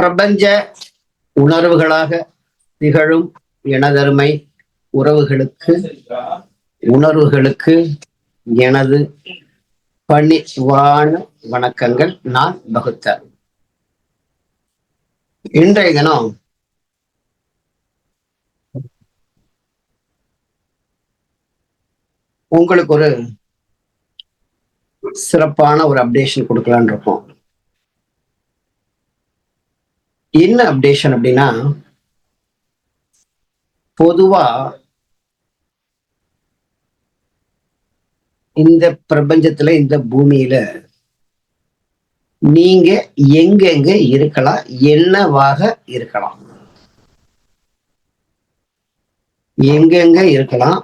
பிரபஞ்ச உணர்வுகளாக திகழும் எனதருமை உறவுகளுக்கு உணர்வுகளுக்கு எனது பணிவான வணக்கங்கள் நான் பகுத்தர். இன்றைய தினம் உங்களுக்கு ஒரு சிறப்பான ஒரு அப்டேஷன் கொடுக்கலான் இருக்கோம். என்ன அப்டேஷன் அப்படின்னா பொதுவா இந்த பிரபஞ்சத்துல இந்த பூமியில நீங்க எங்கெங்க இருக்கலாம் என்னவாக இருக்கலாம். எங்கெங்க இருக்கலாம்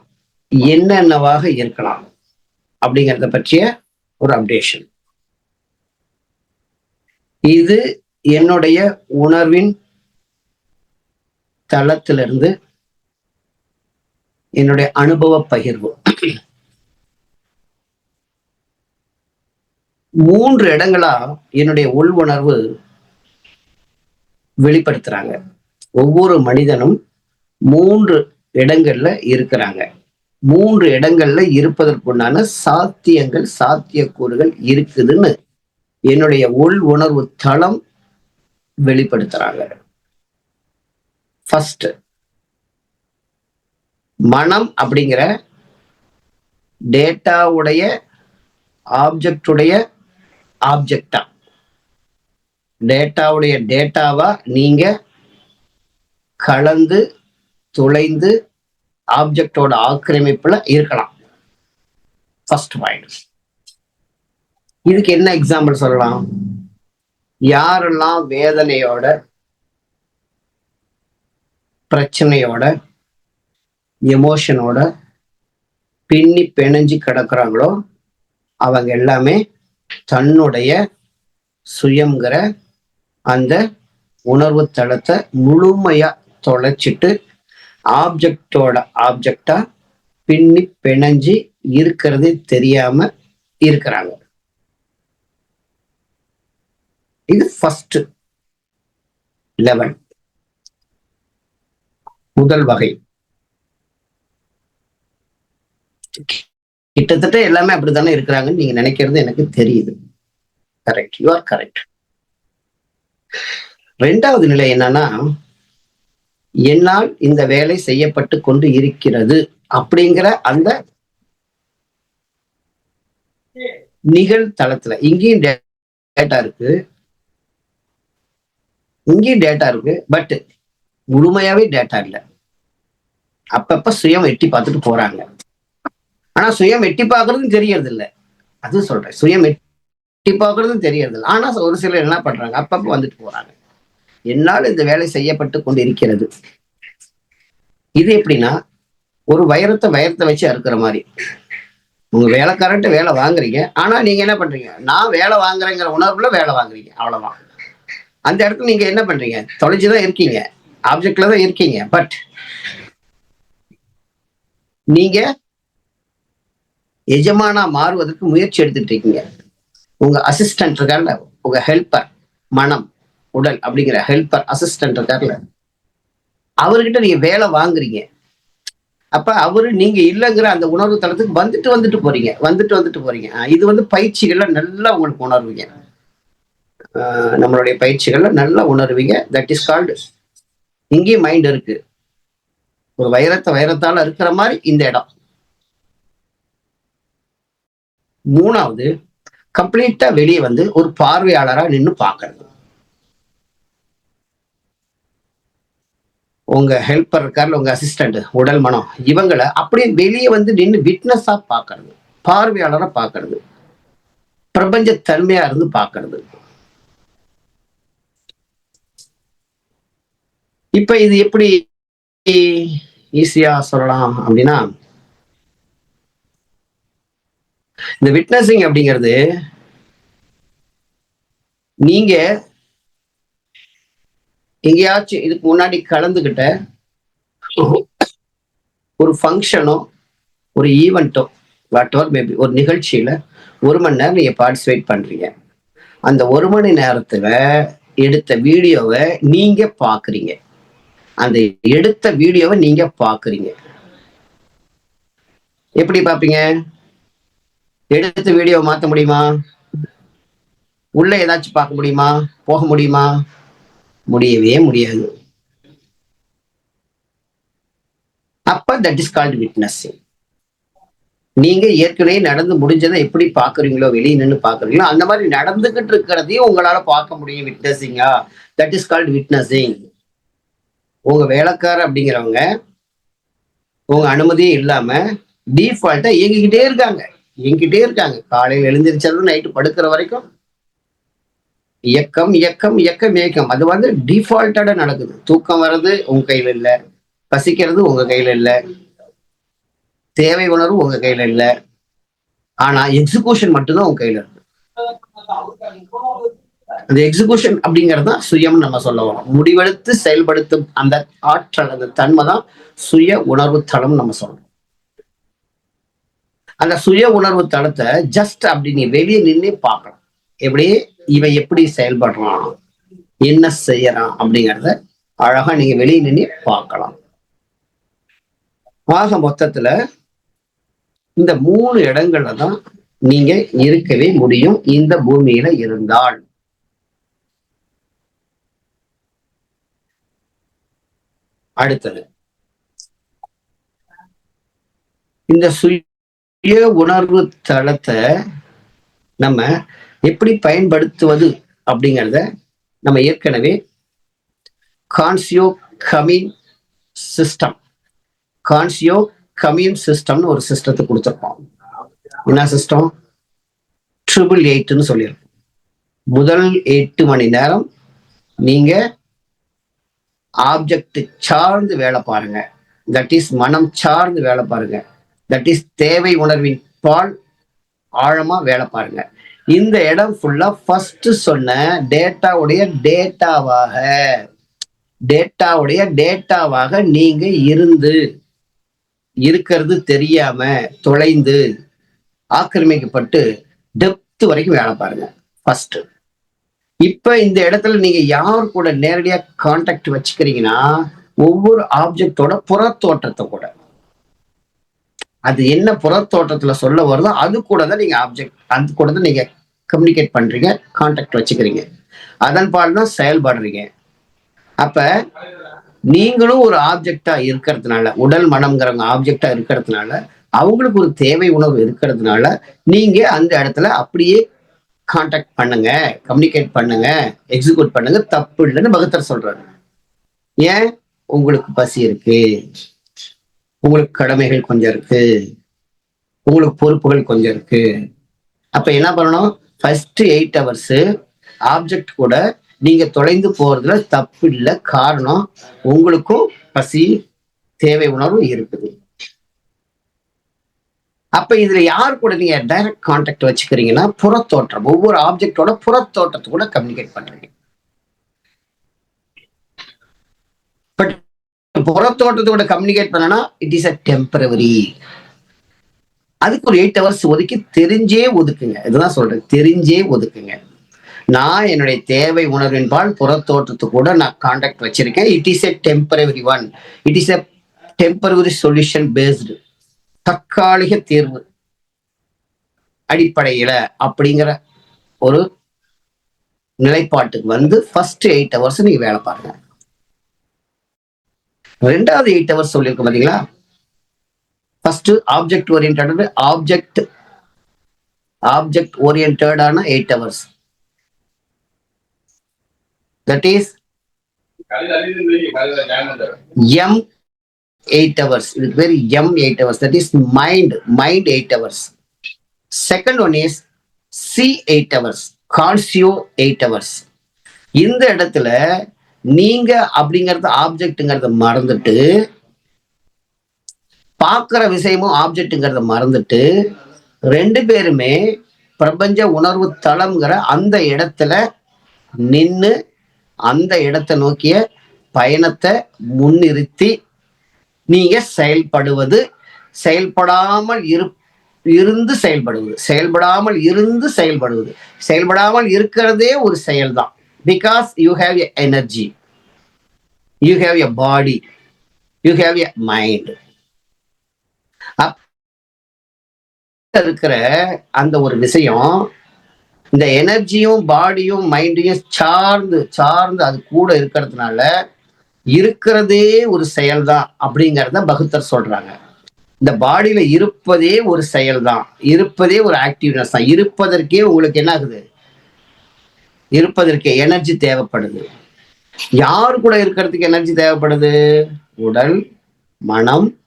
என்னென்னவாக இருக்கலாம் அப்படிங்கறத பற்றிய ஒரு அப்டேஷன் இது என்னுடைய உணர்வின் தளத்திலிருந்து என்னுடைய அனுபவ பகிர்வு. மூன்று இடங்களா என்னுடைய உள் உணர்வு வெளிப்படுத்துறாங்க. ஒவ்வொரு மனிதனும் மூன்று இடங்கள்ல இருக்கிறாங்க. மூன்று இடங்கள்ல இருப்பதற்குண்டான சாத்தியங்கள் சாத்தியக்கூறுகள் இருக்குதுன்னு என்னுடைய உள் உணர்வு தளம் வெளிப்படுத்துறாங்க. ஃபர்ஸ்ட் மனம் அப்படிங்கிற டேட்டாவுடைய ஆப்ஜெக்டுடைய ஆப்ஜெக்டா டேட்டாவுடைய டேட்டாவா நீங்க கலந்து துளைந்து ஆப்ஜெக்டோட ஆக்கிரமிப்புல இருக்கலாம். ஃபர்ஸ்ட் பாயிண்ட் இதுக்கு என்ன எக்ஸாம்பிள் சொல்லலாம்? யாரெல்லாம் வேதனையோட பிரச்சனையோட எமோஷனோட பின்னி பிணைஞ்சு கிடக்குறாங்களோ அவங்க எல்லாமே தன்னுடைய சுயங்கிற அந்த உணர்வு தளத்தை முழுமையா தொலைச்சிட்டு ஆப்ஜெக்டோட ஆப்ஜெக்டா பின்னி பிணைஞ்சு இருக்கிறதே தெரியாம இருக்கிறாங்க. இது ஃபர்ஸ்ட் லெவல் முதல் வகை. கிட்டத்தட்ட எல்லாமே அப்படித்தானே இருக்கிறாங்கன்னு நீங்க நினைக்கிறது எனக்கு தெரியுது. கரெக்ட் யூ ஆர் கரெக்ட் ரெண்டாவது நிலை என்னன்னா என்னால் இந்த வேலை செய்யப்பட்டு கொண்டு இருக்கிறது அப்படிங்கிற அந்த நிகழ்தளத்துல இங்கேயும் டேட்டா இருக்கு. இங்கேயும் டேட்டா இருக்கு பட் முழுமையாவே டேட்டா இல்லை. அப்பப்ப சுயம் எட்டி பார்த்துட்டு போறாங்க. ஆனா சுயம் எட்டி பார்க்கறதும் தெரியறது இல்லை அது சொல்றேன் சுயம் எட்டி பார்க்கறதும் தெரியறது இல்லை ஆனா ஒரு சிலர் என்ன பண்றாங்க அப்பப்ப வந்துட்டு போறாங்க. என்னால் இந்த வேலை செய்யப்பட்டு கொண்டு இருக்கிறது இது எப்படின்னா ஒரு வைரத்தை வைரத்தை வச்சு அறுக்கிற மாதிரி. உங்க வேலைக்காரன்ட்டு வேலை வாங்குறீங்க ஆனா நீங்க என்ன பண்றீங்க நான் வேலை வாங்குறேங்கிற உணர்வுல வேலை வாங்குறீங்க அவ்வளவுதான். அந்த இடத்துல நீங்க என்ன பண்றீங்க? தொலைஞ்சுதான் இருக்கீங்க. ஆப்ஜெக்ட்ல தான் இருக்கீங்க. பட் நீங்க எஜமானா மாறுவதற்கு முயற்சி எடுத்துட்டு இருக்கீங்க. உங்க அசிஸ்டன்ட் இருக்கார்ல உங்க ஹெல்ப்பர் மனம் உடல் அப்படிங்கிற ஹெல்ப்பர் அசிஸ்டன்ட் இருக்கார்ல அவர்கிட்ட நீங்க வேலை வாங்குறீங்க. அப்ப அவரு நீங்க இல்லைங்கிற அந்த உணர்வு தளத்துக்கு வந்துட்டு வந்துட்டு போறீங்க. வந்துட்டு வந்துட்டு போறீங்க. இது வந்து பயிற்சிகள்ல நல்லா உங்களுக்கு உணர்வீங்க. நம்மளுடைய பயிற்சிகள்ல நல்லா உணர்வீங்க. தட் இஸ் கால்டு இங்கேயும் மைண்ட் இருக்கு. ஒரு வைரத்தை வைரத்தால இருக்கிற மாதிரி இந்த இடம். மூணாவது கம்ப்ளீட்டா வெளியே வந்து ஒரு பார்வையாளரா நின்னு பார்க்கறது. உங்க ஹெல்ப்பர் இருக்கார்ல உங்க அசிஸ்டன்ட் உடல் மனம் இவங்களை அப்படியே வெளியே வந்து நின்று விட்னஸா பார்க்கறது. பார்வையாளரா பார்க்கறது. பிரபஞ்ச தன்மையா இருந்து பார்க்கறது. இப்ப இது எப்படி ஈஸியா சொல்லலாம் அப்படின்னா இந்த விட்னஸிங் அப்படிங்கிறது நீங்க எங்கேயாச்சும் இதுக்கு முன்னாடி கலந்துகிட்ட ஒரு ஃபங்க்ஷனோ ஒரு ஈவெண்ட்டோ வாட் ஓர் மேபி ஒரு நிகழ்ச்சியில ஒரு மணி நேரம் நீங்க பார்ட்டிசிபேட் பண்றீங்க. அந்த ஒரு மணி நேரத்துல எடுத்த வீடியோவை நீங்க பாக்குறீங்க அந்த எடுத்த வீடியோவை நீங்க பாக்குறீங்க. எப்படி பாப்பீங்க? எடுத்த வீடியோ மாத்த முடியுமா? உள்ள ஏதாச்சும் பார்க்க முடியுமா? போக முடியுமா? முடியவே முடியாது. அப்ப தட் இஸ் கால்டு விட்னஸிங் நீங்க ஏற்கனவே நடந்து முடிஞ்சதை எப்படி பாக்குறீங்களோ வெளியே நின்று பாக்குறீங்களோ அந்த மாதிரி நடந்துகிட்டு இருக்கிறதையும் உங்களால பார்க்க முடியும் விட்னஸிங்கா தட் இஸ் கால்டு விட்னஸிங் உங்க வேலைக்கார அப்படிங்கிறவங்க உங்க அனுமதியே இல்லாம டிஃபால்ட்டா இயங்கிக்கிட்டே இருக்காங்க. இயங்கிக்கிட்டே இருக்காங்க. காலையில் எழுந்திரிச்சாலும் நைட்டு படுக்கிற வரைக்கும். இயக்கம் இயக்கம் இயக்கம் இயக்கம். அது வந்து டிஃபால்ட்டா நடக்குது. தூக்கம் வர்றது உங்க கையில இல்ல. பசிக்கிறது உங்க கையில இல்ல. தேவை உணர்வு உங்க கையில இல்ல. ஆனா எக்ஸிகூஷன் மட்டும்தான் உங்க கையில இருக்கு. அந்த எக்ஸிகூஷன் அப்படிங்கிறது தான் சுயம் நம்ம சொல்ல வரோம் முடிவெடுத்து செயல்படுத்தும் அந்த ஆற்றல் அந்த தன்மை தான் சுய உணர்வு தளம் நம்ம சொல்றோம் அந்த சுய உணர்வு தளத்தை ஜஸ்ட் அப்படி நீ வெளியே நின்று பார்க்கலாம். எப்படி? இவன் எப்படி செயல்படுறான்? என்ன செய்யறான்? அப்படிங்கிறத அழகா நீங்க வெளியே நின்று பார்க்கலாம். ஆக மொத்தத்துல இந்த மூணு இடங்கள்ல தான் நீங்க இருக்கவே முடியும். இந்த பூமியில இருந்தால். அடுத்தது. இந்த சுய உணர்வு தளத்தை நம்ம எப்படி பயன்படுத்துவது அப்படிங்கிறத நம்ம ஏற்கனவே கான்சியோ கமின் சிஸ்டம் கான்சியோ கம்யூன் சிஸ்டம்னு ஒரு சிஸ்டத்தை கொடுத்துருப்போம் என்ன சிஸ்டம்? ட்ரிபிள் எயிட்னு சொல்லியிருக்கோம். முதல் எட்டு மணி நேரம் நீங்க ஆப்ஜெக்ட் சார்ந்து வேலை பாருங்க. தட் இஸ் மனம் சார்ந்து வேலை பாருங்க. தட் இஸ் தேவை உணர்வின் பால் ஆழமா வேலை பாருங்க. இந்த இடம் ஃபுல்லா ஃபர்ஸ்ட் சொன்ன டேட்டாவுடைய டேட்டாவாக டேட்டாவுடைய டேட்டாவாக நீங்க இருந்து இருக்கிறது தெரியாம தொலைந்து ஆக்கிரமிக்கப்பட்டு டெப்த் வரைக்கும் வேலை பாருங்க. ஃபர்ஸ்ட் இப்ப இந்த இடத்துல நீங்க யார் கூட நேரடியா கான்டாக்ட் வச்சுக்கிறீங்கன்னா ஒவ்வொரு ஆப்ஜெக்டோட புறத்தோட்டத்தை கூட. அது என்ன புறத்தோட்டத்துல சொல்ல வருதோ அது கூட தான் நீங்க ஆப்ஜெக்ட் அது கூட தான் நீங்க கம்யூனிகேட் பண்றீங்க கான்டாக்ட் வச்சுக்கிறீங்க. அதன் பால் தான் செயல்படுறீங்க. அப்ப நீங்களும் ஒரு ஆப்ஜெக்டா இருக்கிறதுனால உடல் மனம்ங்கிறவங்க ஆப்ஜெக்டா இருக்கிறதுனால அவங்களுக்கு ஒரு தேவை உணர்வு இருக்கிறதுனால நீங்க அந்த இடத்துல அப்படியே காண்டாக்ட் பண்ணுங்க கம்யூனிகேட் பண்ணுங்க எக்ஸிக்யூட் பண்ணுங்க தப்பு இல்லைன்னு பகத்தர் சொல்றாரு. ஏன்? உங்களுக்கு பசி இருக்கு. உங்களுக்கு கடமைகள் கொஞ்சம் இருக்கு. உங்களுக்கு பொறுப்புகள் கொஞ்சம் இருக்கு. அப்ப என்ன பண்ணணும்? ஃபர்ஸ்ட் எயிட் ஹவர்ஸ் ஆப்ஜெக்ட் கூட நீங்க தொலைந்து போறதுல தப்பு இல்லை காரணம் உங்களுக்கும் பசி தேவை உணர்வு இருக்குது. அப்ப இதுல யார் கூட நீங்க டைரக்ட் கான்டாக்ட் வச்சுக்கிறீங்கன்னா புறத்தோற்றம். ஒவ்வொரு ஆப்ஜெக்டோட புறத்தோற்றத்தை கூட கம்யூனிகேட் பண்றீங்க. பட் புறத்தோட்டத்தோட கம்யூனிகேட் பண்ணனா இட் இஸ் அ டெம்பரவரி அதுக்கு ஒரு எயிட் ஹவர்ஸ் ஒதுக்கி தெரிஞ்சே ஒதுக்குங்க. இதுதான் சொல்றேன். தெரிஞ்சே ஒதுக்குங்க. நான் என்னுடைய தேவை உணர்வின்பால் புறத்தோட்டத்து கூட நான் கான்டாக்ட் வச்சிருக்கேன். It is a temporary one it is a temporary solution based தற்காலிக தீர்வு. அடிப்படையில அப்படிங்கிற ஒரு நிலைப்பாட்டுக்கு வந்து ஃபர்ஸ்ட் எயிட் ஹவர்ஸ் நீங்க வேலை பாருங்க. ரெண்டாவது எயிட் ஹவர்ஸ் சொல்லியிருக்கோம் பாத்தீங்களா? First object orient object object ஓரியன்டான eight hours that is M eight hours இதுக்கு பேர் M eight hours that is mind mind eight hours second one is C eight hours conscio eight hours இந்த இடத்துல நீங்க அப்படிங்கறது ஆப்ஜெக்ட்ங்கிறத மறந்துட்டு பார்க்குற விஷயமும் ஆப்ஜெக்ட்டுங்கிறத மறந்துட்டு ரெண்டு பேருமே பிரபஞ்ச உணர்வு தளம்ங்கிற அந்த இடத்துல நின்று அந்த இடத்தை நோக்கிய பயணத்தை முன்னிறுத்தி நீங்க செயல்படுவது செயல்படாமல் இரு இருந்து செயல்படுவது செயல்படாமல் இருந்து செயல்படுவது. செயல்படாமல் இருக்கிறதே ஒரு செயல்தான். Because you have a energy you have a body you have a mind இருக்கிற அந்த ஒரு விஷயம் இந்த எனர்ஜியும் பாடியும் மைண்டையும் சார்ந்து சார்ந்து அது கூட இருக்கிறதுனால இருக்கிறதே ஒரு செயல்தான் அப்படிங்கிறத பகுத்தர் சொல்றாங்க. இந்த பாடியில இருப்பதே ஒரு செயல் தான் இருப்பதே ஒரு ஆக்டிவ்னஸ் தான். இருப்பதற்கே உங்களுக்கு என்ன ஆகுது? இருப்பதற்கு எனர்ஜி தேவைப்படுது. யார் கூட இருக்கிறதுக்கு எனர்ஜி தேவைப்படுது? உடல் மனம்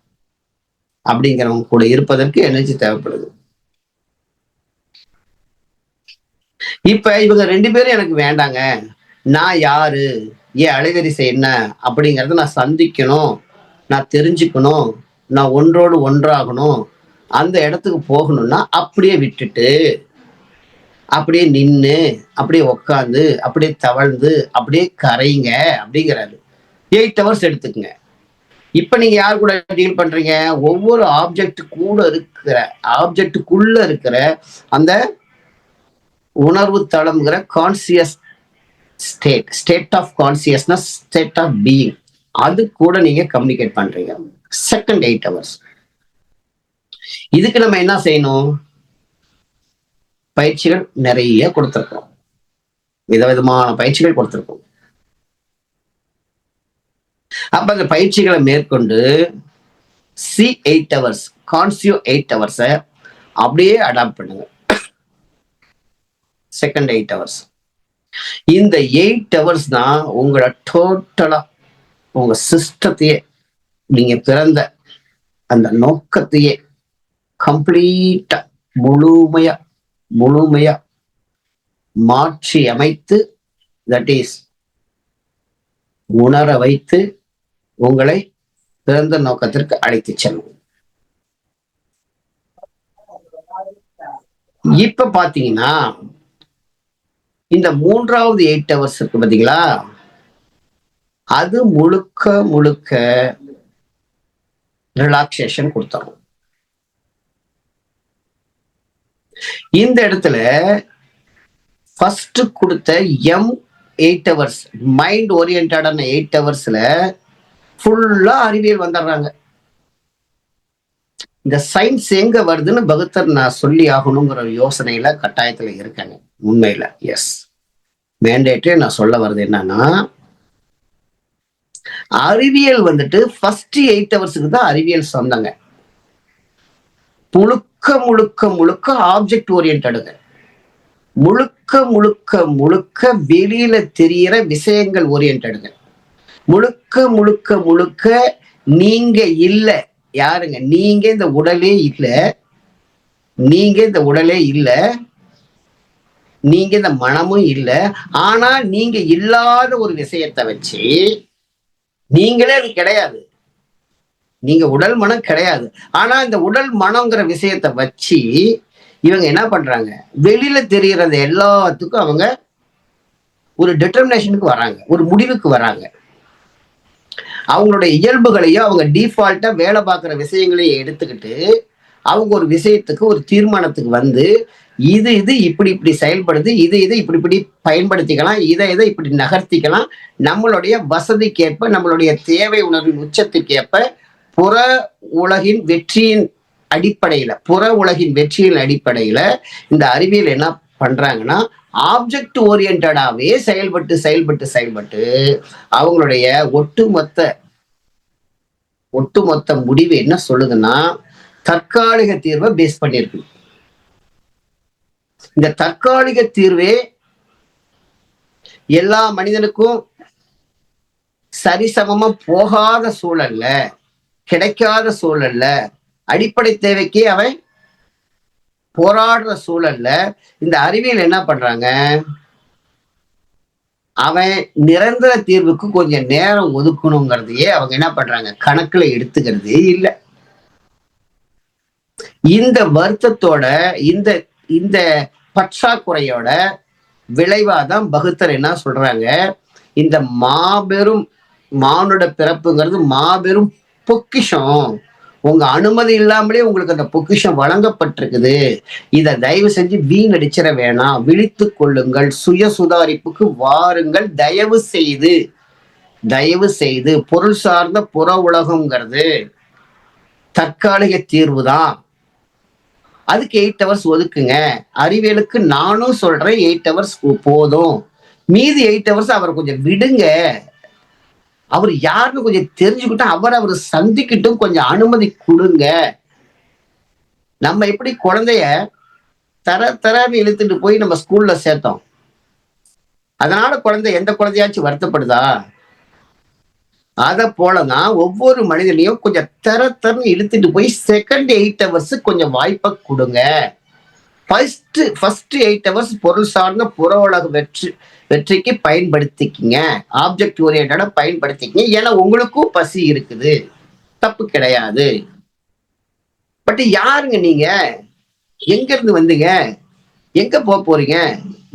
அப்படிங்கிறவங்க கூட இருப்பதற்கு எனர்ஜி தேவைப்படுது. இப்ப இவங்க ரெண்டு பேரும் எனக்கு வேண்டாங்க. நான் யாரு? ஏன் அலைவரிசை என்ன அப்படிங்கிறத நான் சந்திக்கணும். நான் தெரிஞ்சுக்கணும். நான் ஒன்றோடு ஒன்றாகணும். அந்த இடத்துக்கு போகணும்னா அப்படியே விட்டுட்டு அப்படியே நின்று அப்படியே உக்காந்து அப்படியே தவழ்ந்து அப்படியே கரைங்க அப்படிங்கிறாரு. எயிட் ஹவர்ஸ் எடுத்துக்கங்க. இப்போ நீங்கள் யார் கூட டீல் பண்றீங்க? ஒவ்வொரு ஆப்ஜெக்ட் கூட இருக்கிற ஆப்ஜெக்டுக்குள்ள இருக்கிற அந்த உணர்வு தளம்ங்கிற conscious state state of consciousness state of being அது கூட நீங்க கம்யூனிகேட் பண்றீங்க. செகண்ட் எயிட் ஹவர்ஸ் இதுக்கு நம்ம என்ன செய்யணும்? பயிற்சிகள் நிறைய கொடுத்துருக்கோம். விதவிதமான பயிற்சிகள் கொடுத்துருக்கோம். அப்ப அந்த பயிற்சிகளை மேற்கொண்டு C eight hours conscio eight ஹவர்ஸை அப்படியே அடாப்ட் பண்ணுங்க. செகண்ட் எயிட் ஹவர்ஸ் இந்த எயிட் ஹவர்ஸ் தான் உங்களை டோட்டலா உங்க சிஸ்டத்தையே நீங்க பிறந்த அந்த நோக்கத்தையே கம்ப்ளீட்டா முழுமையா முழுமையா மாற்றி அமைத்து தட் இஸ் உணர வைத்து உங்களை பிறந்த நோக்கத்திற்கு அழைத்து செல்லும் இப்ப பாத்தீங்கன்னா இந்த மூன்றாவது எயிட் ஹவர்ஸ் இருக்கு பாத்தீங்களா? அது முழுக்க முழுக்க ரிலாக்ஸேஷன் கொடுத்துரும். இந்த இடத்துல ஃபர்ஸ்ட் கொடுத்த எம் எயிட் ஹவர்ஸ் மைண்ட் ஓரியன்டான எயிட் ஹவர்ஸ்ல ஃபுல்லா அறிவியல் வந்துடுறாங்க. இந்த சயின்ஸ் எங்க வருதுன்னு பகுத்தர் நான் சொல்லி ஆகணுங்கிற யோசனையில கட்டாயத்துல இருக்கேங்க. உண்மையில எஸ் மேண்டேட்டே நான் சொல்ல வர்றது என்னன்னா அறிவியல் வந்துட்டு ஃபர்ஸ்ட் எயிட் ஹவர்ஸுக்கு தான் அறிவியல் சொந்தங்க. முழுக்க முழுக்க முழுக்க ஆப்ஜெக்ட் ஓரியன்டுங்க முழுக்க முழுக்க முழுக்க வெளியில தெரியிற விஷயங்கள் ஓரியன்டுங்க முழுக்க முழுக்க முழுக்க நீங்க இல்ல. யாருங்க? நீங்க இந்த உடலே இல்ல. நீங்க இந்த உடலே இல்ல. நீங்க இந்த மனமும் இல்ல. ஆனா நீங்க இல்லாத ஒரு விஷயத்தை வச்சு நீங்களே அது கிடையாது. நீங்க உடல் மனம் கிடையாது. ஆனா இந்த உடல் மனம்ங்கிற விஷயத்தை வச்சு இவங்க என்ன பண்றாங்க? வெளியில தெரியறது எல்லாத்துக்கும் அவங்க ஒரு டிட்டர்மினேஷனுக்கு வராங்க. ஒரு முடிவுக்கு வராங்க. அவங்களுடைய இயல்புகளையும் அவங்க டிஃபால்ட்டா வேலை பார்க்குற விஷயங்களையும் எடுத்துக்கிட்டு அவங்க ஒரு விஷயத்துக்கு ஒரு தீர்மானத்துக்கு வந்து இது இது இப்படி இப்படி செயல்படுது இது இது இப்படி இப்படி பயன்படுத்திக்கலாம் இதை இதை இப்படி நகர்த்திக்கலாம். நம்மளுடைய வசதிக்கேற்ப நம்மளுடைய தேவை உணர்வின் உச்சத்துக்கேற்ப புற உலகின் வெற்றியின் அடிப்படையில புற உலகின் வெற்றியின் அடிப்படையில இந்த அறிவியல் என்ன பண்றாங்கன்னா ஆப்ஜெக்ட் ஓரியன்டாவே செயல்பட்டு செயல்பட்டு செயல்பட்டு அவங்களுடைய ஒட்டுமொத்த ஒட்டுமொத்த முடிவு என்ன சொல்லுதுன்னா தற்காலிக தீர்வை பேஸ் பண்ணியிருக்கு. இந்த தற்காலிக தீர்வே எல்லா மனிதனுக்கும் சரிசமமா போகாத சூழல்ல கிடைக்காத சூழல்ல அடிப்படை தேவைக்கு அவன் போராடுற சூழல்ல இந்த அறிவியல் என்ன பண்றாங்க? அவன் நிரந்தர தீர்வுக்கு கொஞ்சம் நேரம் ஒதுக்கணுங்கிறதையே அவங்க என்ன பண்றாங்க? கணக்குல எடுத்துக்கிறதே இல்லை. இந்த வருத்தத்தோட இந்த இந்த பற்றாக்குறையோட விளைவாதான் பகுத்தர் என்ன சொல்றாங்க? இந்த மாபெரும் மானுட பிறப்புங்கிறது மாபெரும் பொக்கிஷம். உங்க அனுமதி இல்லாமலே உங்களுக்கு அந்த பொக்கிஷம் வழங்கப்பட்டிருக்குது. இதை தயவு செஞ்சு வீணடிச்சிட வேணாம். விழித்து கொள்ளுங்கள். சுய சுதாரிப்புக்கு வாருங்கள். தயவு செய்து தயவு செய்து பொருள் சார்ந்த புற உலகம்ங்கிறது தற்காலிக தீர்வு தான் அதுக்கு எயிட் ஹவர்ஸ் ஒதுக்குங்க. அறிவியலுக்கு நானும் சொல்றேன் எயிட் ஹவர்ஸ் போதும். மீதி எயிட் ஹவர்ஸ் அவரை கொஞ்சம் விடுங்க. அவர் யாருன்னு கொஞ்சம் தெரிஞ்சுக்கிட்டா அவர் அவர் சந்திக்கிட்டும் கொஞ்சம் அனுமதி கொடுங்க. நம்ம எப்படி குழந்தைய தர தரன்னு இழுத்துட்டு போய் நம்ம ஸ்கூல்ல சேர்த்தோம். அதனால குழந்தை எந்த குழந்தையாச்சும் வருத்தப்படுதா? அதை போலதான் ஒவ்வொரு மனிதனையும் கொஞ்சம் தர தரன்னு இழுத்துட்டு போய் செகண்ட் எயிட் ஹவர்ஸ் கொஞ்சம் வாய்ப்பை கொடுங்க. ஃபர்ஸ்ட் ஃபர்ஸ்ட் எயிட் ஹவர்ஸ் பொருள் சார்ந்த புற உலக வெற்றி வெற்றிக்கு பயன்படுத்திக்கிங்க. ஆப்ஜெக்ட் ஓரியன்டாக பயன்படுத்திக்கிங்க. ஏன்னா உங்களுக்கும் பசி இருக்குது. தப்பு கிடையாது. பட் யாருங்க நீங்க? எங்க இருந்து வந்தீங்க? எங்க போக போறீங்க?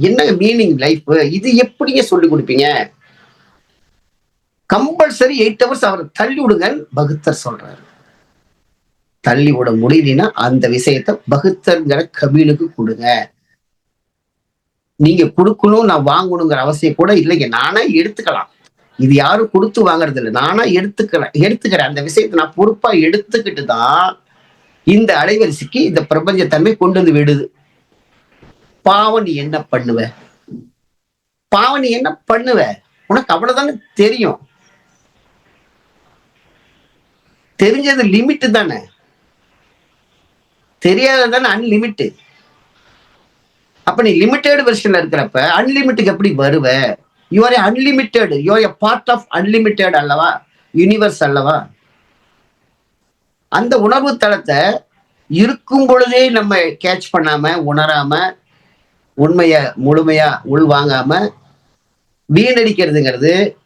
என்ன மீனிங் லைஃப் இது எப்படிங்க சொல்லி கொடுப்பீங்க? கம்பல்சரி எயிட் ஹவர்ஸ் அவரை தள்ளி விடுங்கன்னு பகுத்தர் சொல்றாரு. தள்ளி விட முடியலன்னா அந்த விஷயத்த பகுத்தர்ங்கிற கபீலுக்கு கொடுங்க. நீங்க கொடுக்கணும் நான் வாங்கணுங்கிற அவசியம் கூட இல்லைங்க. நானா எடுத்துக்கலாம். இது யாரும் கொடுத்து வாங்குறது இல்லை. நானா எடுத்துக்கிறேன் எடுத்துக்கிறேன். அந்த விஷயத்தை நான் பொறுப்பா எடுத்துக்கிட்டு தான் இந்த அலைவரிசைக்கு இந்த பிரபஞ்சத்தன்மை கொண்டு வந்து விடுது. பாவம் நீ என்ன பண்ணுவ? பாவம் நீ என்ன பண்ணுவ? உனக்கு அவ்வளவுதானே தெரியும். தெரிஞ்சது லிமிட் தானே? தெரியாததானே அன்லிமிட்டு அப்ப நீ லிமிட்டெட் வெர்ஷன்ல இருக்கிறப்ப அன்லிமிட்டுக்கு எப்படி வருவ? You may unlimited you are a part of unlimited அல்லவா? யூனிவர்ஸ் அல்லவா? அந்த உணர்வு தளத்தை இருக்கும் பொழுதே நம்ம கேட்ச் பண்ணாம உணராம உண்மைய முழுமையா உள்வாங்காம வீணடிக்கிறதுங்கிறது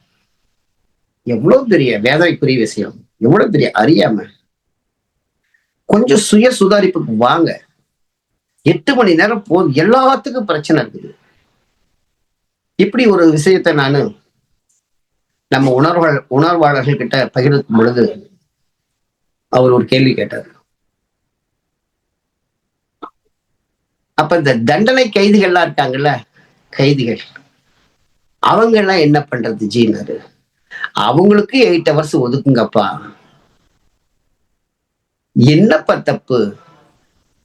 எவ்வளவு பெரிய வேதனைக்குரிய விஷயம். எவ்வளவு பெரிய அறியாம? கொஞ்சம் சுய சுதாரிப்புக்கு வாங்க. எட்டு மணி நேரம் போ எல்லாத்துக்கும் பிரச்சனை இருக்குது. இப்படி ஒரு விஷயத்த நானு நம்ம உணர்வாளர் உணர்வாளர்கள் கிட்ட பகிர்ந்து பொழுது அவர் ஒரு கேள்வி கேட்டார். அப்ப இந்த தண்டனை கைதிகள்லாம் இருக்காங்கல்ல கைதிகள். அவங்க எல்லாம் என்ன பண்றது ஜீனாரு அவங்களுக்கு எயிட் ஹவர்ஸ் ஒதுக்குங்கப்பா. என்னப்பா தப்பு?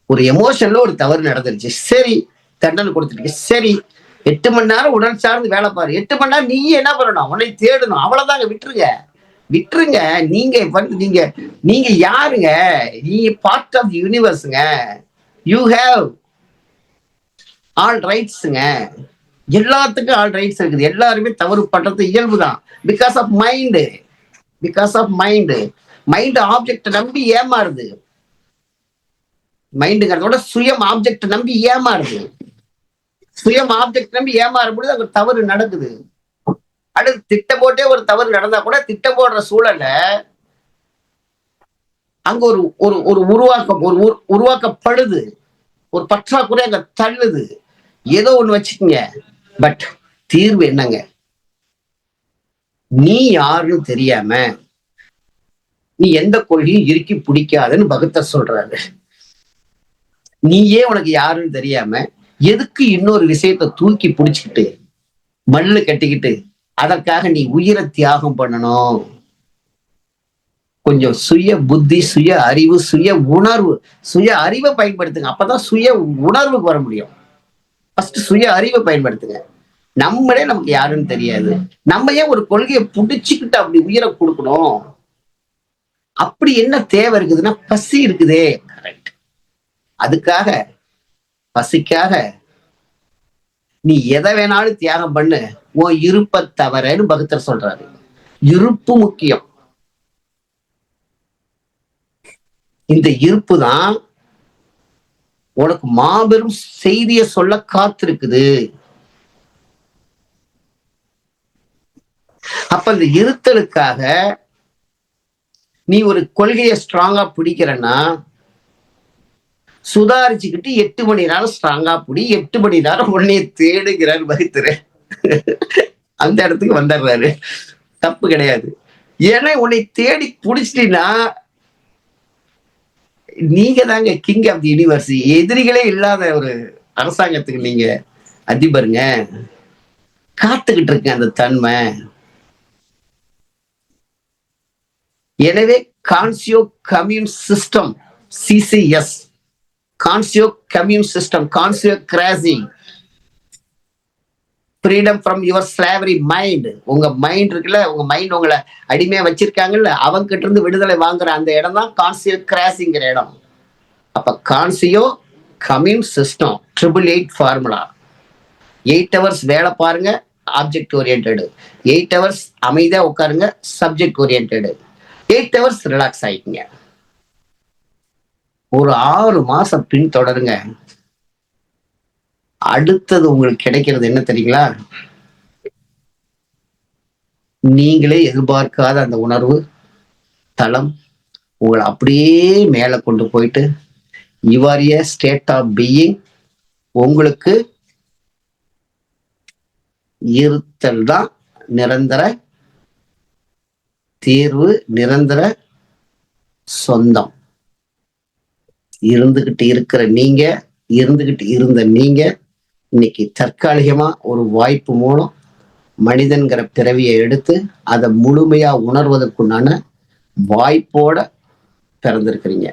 ஒரு எமோஷன்ல ஒரு தவறு நடந்துருச்சு. சரி தண்டனை கொடுத்துருக்கு சரி எட்டு மணி நேரம் உடல் சார்ந்து வேலை பாரு. எட்டு மணி நேரம் நீ என்ன பண்ணணும்? உன்னை தேடணும். அவ்வளவுதாங்க விட்டுருங்க. விட்டுருங்க. நீங்க நீங்க நீங்க யாருங்க? நீ பார்ட் ஆஃப் யூனிவர்ஸுங்க யூ ஹேவ் ஆல் ரைட்ஸுங்க எல்லாத்துக்கும் ஆல் ரைட்ஸ் இருக்குது. எல்லாருமே தவறு பண்றது இயல்பு தான் because of mind because of mind mind object நம்பி ஏமாறுது. மைண்டுங்கிறதோட சுயம் ஆப்ஜெக்ட் நம்பி ஏமாறுது. சுயம் ஆப்ஜெக்ட் நம்பி ஏமாறும் பொழுது அங்க தவறு நடக்குது. அடுத்து திட்டம் போட்டே ஒரு தவறு நடந்தா கூட திட்டம் போடுற சூழல்ல அங்க ஒரு ஒரு ஒரு உருவாக்கம் ஒரு உருவாக்கப்படுது. ஒரு பற்றாக்குறை அங்க தள்ளுது. ஏதோ ஒண்ணு வச்சுக்கோங்க. பட் தீர்வு என்னங்க? நீ யாருன்னு தெரியாம நீ எந்த கொள்கையும் இறுக்கி பிடிக்காதுன்னு பகத்தர் சொல்றாரு. நீயே உனக்கு யாருன்னு தெரியாம எதுக்கு இன்னொரு விஷயத்த தூக்கி பிடிச்சிக்கிட்டு மல்லு கட்டிக்கிட்டு அதற்காக நீ உயிரை தியாகம் பண்ணணும்? கொஞ்சம் சுய புத்தி சுய அறிவு சுய உணர்வு சுய அறிவை பயன்படுத்துங்க. அப்பதான் சுய உணர்வுக்கு வர முடியும். ஃபர்ஸ்ட் சுய அறிவை பயன்படுத்துங்க. நம்மளே நமக்கு யாருன்னு தெரியாது. நம்ம ஏன் ஒரு கொள்கையை புடிச்சுக்கிட்டு அப்படி உயிரை கொடுக்கணும்? அப்படி என்ன தேவை இருக்குதுன்னா பசி இருக்குதே. கரெக்ட் அதுக்காக பசிக்காக நீ எதை வேணாலும் தியாகம் பண்ணு. உன் இருப்ப தவறன்னு பகத்தர் சொல்றாரு. இருப்பு முக்கியம். இந்த இருப்பு தான் உனக்கு மாபெரும் செய்திய சொல்ல காத்திருக்குது. அப்ப இந்த இருத்தலுக்காக நீ ஒரு கொள்கையை ஸ்ட்ராங்கா பிடிக்கிறன்னா சுதாரிச்சுக்கிட்டு எட்டு மணி நேரம் ஸ்ட்ராங்கா பிடி எட்டு மணி நேரம் உடனே தேடுகிறார் வகுத்துரு அந்த இடத்துக்கு வந்துடுறாரு. தப்பு கிடையாது. ஏன்னா உன்னை தேடி பிடிச்சிட்டீங்கன்னா நீங்க தாங்க கிங் ஆஃப் தி யூனிவர்ஸ் எதிரிகளே இல்லாத ஒரு அரசாங்கத்துக்கு நீங்க அதிபருங்க காத்துக்கிட்டு இருக்க அந்த தன்மை. எனவே conscio commune system CCS conscio commune system conscio crossing freedom from your slavery mind உங்க மைண்ட் இருக்குல்ல உங்க மைண்ட் உங்களை அடிமையா வச்சிருக்காங்கல்ல அவங்க கிட்ட இருந்து விடுதலை வாங்குற அந்த இடம் தான் கான்சியோ கிராசிங்கிற இடம். அப்ப conscio commune system triple eight formula eight hours வேலை பாருங்க ஆப்ஜெக்ட் ஓரியன்டு எயிட் ஹவர்ஸ் அமைதியா உட்காருங்க subject orient eight hours relax ஆயிக்குங்க. ஒரு ஆறு மாசம் பின்தொடருங்க. அடுத்தது உங்களுக்கு கிடைக்கிறது என்ன தெரியுங்களா? நீங்களே எதிர்பார்க்காத அந்த உணர்வு தளம் உங்களை அப்படியே மேலே கொண்டு போயிட்டு யுவாரிய ஸ்டேட் ஆஃப் பீயிங் உங்களுக்கு இருத்தல் தான் நிரந்தர தீர்வு நிரந்தர சொந்தம். இருந்துகிட்டு இருக்கிற நீங்க இருந்துகிட்டு இருந்த நீங்க இன்னைக்கு தற்காலிகமா ஒரு வாய்ப்பு மூலம் மனிதன்கிற பிறவியை எடுத்து அதை முழுமையா உணர்வதற்குண்டான வாய்ப்போட பிறந்திருக்கிறீங்க.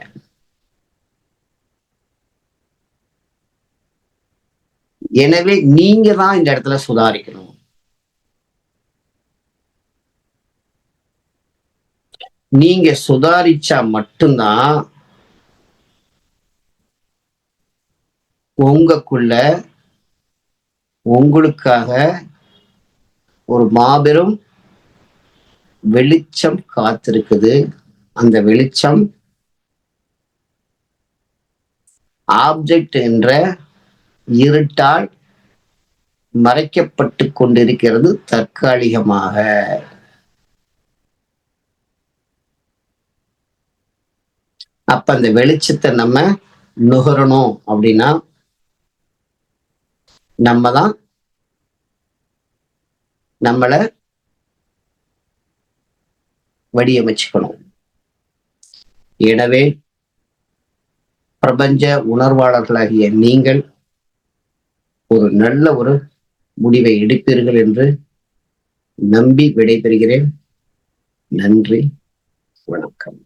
எனவே நீங்க தான் இந்த இடத்துல சுதாரிக்கணும். நீங்க சுதாரிச்சா மட்டும்தான் உங்களுக்குள்ள உங்களுக்காக ஒரு மாபெரும் வெளிச்சம் காத்திருக்குது. அந்த வெளிச்சம் ஆப்ஜெக்ட் என்ற இருட்டால் மறைக்கப்பட்டு கொண்டிருக்கிறது தற்காலிகமாக. அப்ப அந்த வெளிச்சத்தை நம்ம நுகரணும் அப்படின்னா நம்ம தான் நம்மளை வடிவமைச்சுக்கணும் எனவே பிரபஞ்ச உணர்வாளர்களாகிய நீங்கள் ஒரு நல்ல ஒரு முடிவை எடுப்பீர்கள் என்று நம்பி விடைபெறுகிறேன். நன்றி வணக்கம்.